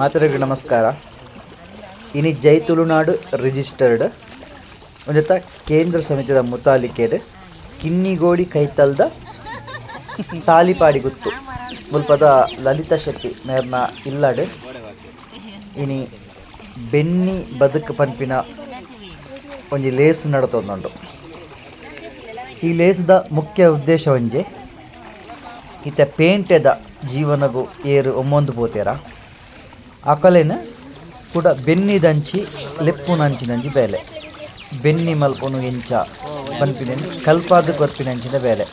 ಮಾತರಿಗೆ ನಮಸ್ಕಾರ. ಇನಿ ತುಳುನಾಡು ರಿಜಿಸ್ಟರ್ಡ್ ಒಂದತ್ತ ಕೇಂದ್ರ ಸಮಿತಿದ ಮುತಾಲಿಕೆಡ್ ಕಿನ್ನಿಗೋಡಿ ಕೈತಲ್ದ ತಾಲಿಪಾಡಿ ಗುತ್ತು. ಮುಲ್ಪದ ಲಲಿತ ಶೆಟ್ಟಿ ಮೇರ್ನ ಇಲ್ಲಡ್. ಇನಿ ಬೆನ್ನಿ ಬದುಕು ಪನ್ಪಿನ ಒಂಜಿ ಲೇಸ್ ನಡತೊಂದುಂಡು ಈ ಲೇಸ್ದ ಮುಖ್ಯ ಉದ್ದೇಶ ಒಂಜೆ ಇತ್ತೆ ಪೇಂಟೆದ ಜೀವನಗು ಏರು ಒಮ್ಮೊಂದು ಪೋತೆರ? ಅಕಲೆನ ಕೂಡ ಬೆನ್ನಿದಂಚಿ ಲೆಪ್ಪುನಂಚಿನಂಚಿ ಬೇಲೆ. ಬೆನ್ನಿ ಮಲ್ಪುನು ಇಂಚ ಪನ್ಪಿನ ಕಲ್ಪಾದ ಕೊರ್ಪಿನಂಚಿನ ಬೇಲೆ.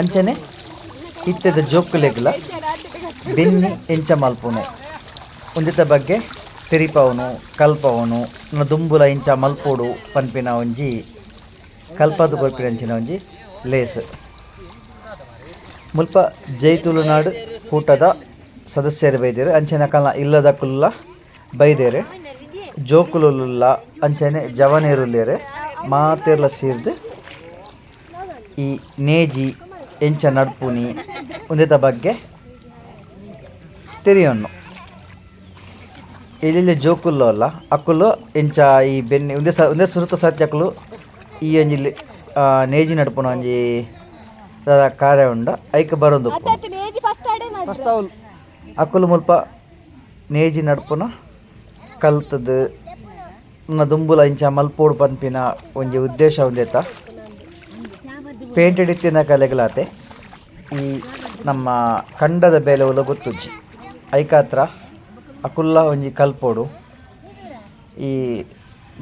ಅಂಚನೆ ಇತ್ತೆದ ಜೋಕುಲೆಗ್ಲ ಬೆನ್ನಿ ಎಂಚ ಮಲ್ಪುನೆ. ಒಂದಿತ ಬಗ್ಗೆ ತೆರಿಪವನು, ಕಲ್ಪವನು ದುಂಬುಲ ಇಂಚ ಮಲ್ಪೋಡು ಪನ್ಪಿನ ಒಂಜಿ, ಕಲ್ಪದ ಕೊರ್ಪಿನಂಚಿನ ಒಂಜಿ ಲೇಸ್. ಮುಲ್ಪ ಜೈ ತುಳುನಾಡು ಕೂಟದ ಸದಸ್ಯರು ಬೈದೇರು ಅಂಚನೆ ಕಲ ಇಲ್ಲದ ಕುಲ್ಲ ಬೈದೇರೆ ಜೋಕುಲುಲ್ಲ ಅಂಚನೆ ಜವನೇರುಲ್ಲೇರೆ ಮಾತೆರ್ಲ ಸೇರ್ದು ಈ ನೇಜಿ ಎಂಚ ನಡ್ಪುನಿ ಉಂದಿದ ಬಗ್ಗೆ ತೆರಿಯೊಣ್ಣು ಇಲ್ಲಿ ಜೋಕುಲ್ಲು ಅಲ್ಲ ಅಕ್ಕುಲು ಎಂಚ ಈ ಬೆನ್ನಿ ಒಂದೇ ಸ ಒಂದೇ ಸುರುತ ಸತ್ಯ ಅಕ್ಕುಲು ಈ ಅಂಜಿಲ್ಲಿ ನೇಜಿ ನಡ್ಪುನ ಒಂಜಿ ಕಾರ್ಯ ಉಂಡ ಐಕ್ ಬರೋದು ಫಸ್ಟ್ ಅವಲ್ ಅಕ್ಕುಲು ಮುಲ್ಪ ನೇಜಿ ನಡ್ಪುನ ಕಲ್ತದು ದುಂಬುಲ ಇಂಚ ಮಲ್ಪೋಡು ಪನ್ಪಿನ ಒಂಜಿ ಉದ್ದೇಶ ಉಂದೆತ ಪೇಂಟೆಡ್ ಇತ್ತಿನ ಕಲೆಗಳಾತೆ. ಈ ನಮ್ಮ ಖಂಡದ ಬೇಲೆ ಒಲ ಗೊತ್ತುಜ್ಜಿ ಐಕಾತ್ರ ಅಕುಲ್ಲ ಒಂಜಿ ಕಲ್ಪೋಡು. ಈ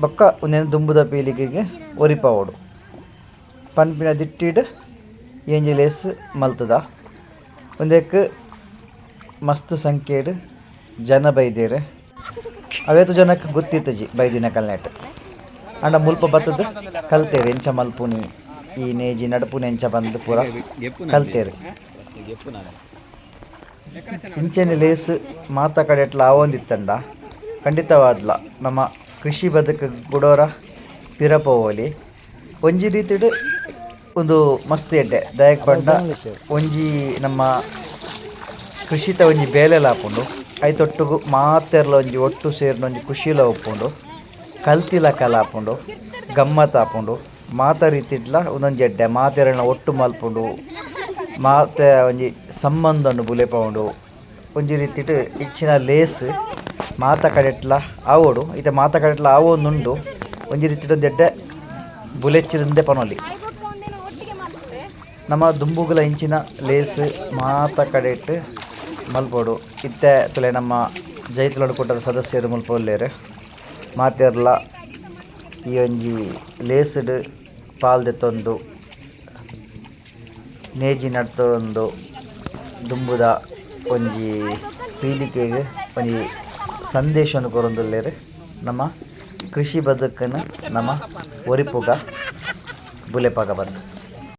ಬೊಕ್ಕ ಒಂದೇನು ದುಂಬುದ ಪೀಳಿಗೆಗೆ ಒರಿಪವೋಡು ಪನ್ಪಿನ ದಿಟ್ಟಿಡ್ ಏಂಜಿ ಲೇಸ್ ಮಲ್ತದ. ಒಂದಕ್ಕೆ ಮಸ್ತ್ ಸಂಖ್ಯೆಡ್ ಜನ ಬೈದೇರೆ. ಅವೇತು ಜನಕ್ಕೆ ಗೊತ್ತಿತ್ತು ಜಿ, ಬೈದಿನ ಕಲ್ನೆಟ್. ಅಂಡ ಮುಲ್ಪ ಬತ್ತದ ಕಲ್ತೇರಿ ಎಂಚ ಮಲ್ಪುನಿ, ಈ ನೇಜಿ ನಡಪುನಿ ಎಂಚ ಬಂದು ಪೂರ ಕಲ್ತೇರಿ ಇಂಚೆನೆ ಲೇಸ್ ಮಾತ ಕಡೆ ಎಟ್ಲ ಆವೊಂದಿತ್ತಂಡ. ಖಂಡಿತವಾದ್ಲ, ನಮ್ಮ ಕೃಷಿ ಬದುಕು ಗುಡೋರ ಪಿರಪೋಲಿ ಒಂಜಿ ರೀತಿಡ್ ಒಂದು ಮಸ್ತ್ ಎಡ್ಡೆ. ದಯಕ್ ಪಂಡ ಒಂಜಿ ನಮ್ಮ ಕೃಷಿತ ಒಂಜಿ ಬೇಲೆಲ ಹಾಕೊಂಡು ಐತೊಟ್ಟು ಮಾತೆರ್ಲ ಒಂಜಿ ಒಟ್ಟು ಸೇರಿನ ಒಂಜಿ ಖುಷಿಲ ಒಪ್ಪುಂಡು ಕಲ್ತಿಲ ಕಲ ಹಾಕೊಂಡು ಗಮ್ಮತ್ ಆಪುಂಡು ಮಾತ ರೀತಿಡ್ಲ ಒಂದೊಂಜಿ ಎಡ್ಡೆ, ಮಾತೆರನ ಒಟ್ಟು ಮಲ್ಪುಂಡು ಮಾತೆ ಒಂಜಿ ಸಂಬಂಧನು ಬುಲೆಪವುಂಡು ಒಂಜಿ ರೀತಿಡ್ ಇಚ್ಚಿನ ಲೇಸ್ ಮಾತ ಕಡೆಟ್ಲ ಆವೋಡು ಇತ ಮಾತ ಕಡೆಟ್ಲ ಆವೊಂದುಂಡು ಒಂಜಿ ರೀತಿಡ್ ಒಂದು ಎಡ್ಡೆ ಬುಲೆಚ್ಚಿರಿಂದೆ ಪನೊಲಿ. ನಮ್ಮ ದುಂಬುಗಳ ಇಂಚಿನ ಲೇಸ್ ಮಾತ ಕಡೆಟ್ ಮಲ್ಪೋಡು. ಇತ್ತೆ ತಲೆ ನಮ್ಮ ಜೈತುಲಡು ಕೂಟದ ಸದಸ್ಯರು ಮಲ್ಪೋಲ್ಲೇರೆ. ಮಾತೆರ್ಲ ಈ ಒಂಜಿ ಲೇಸ್ಡ್ ಪಾಲ್ದೆತ್ತೊಂದು ನೇಜಿ ನಡ್ತೊಂದು, ದುಂಬುದ ಒಂಜಿ ಪೀಳಿಗೆಗೆ ಒಂಜಿ ಸಂದೇಶವನ್ನು ಕೊರೊಂದುಲ್ಲೇರು. ನಮ್ಮ ಕೃಷಿ ಬದುಕನ್ನು ನಮ್ಮ ಒರಿಪುಗ ಬುಲೆಪಾಗ ಬಂದು.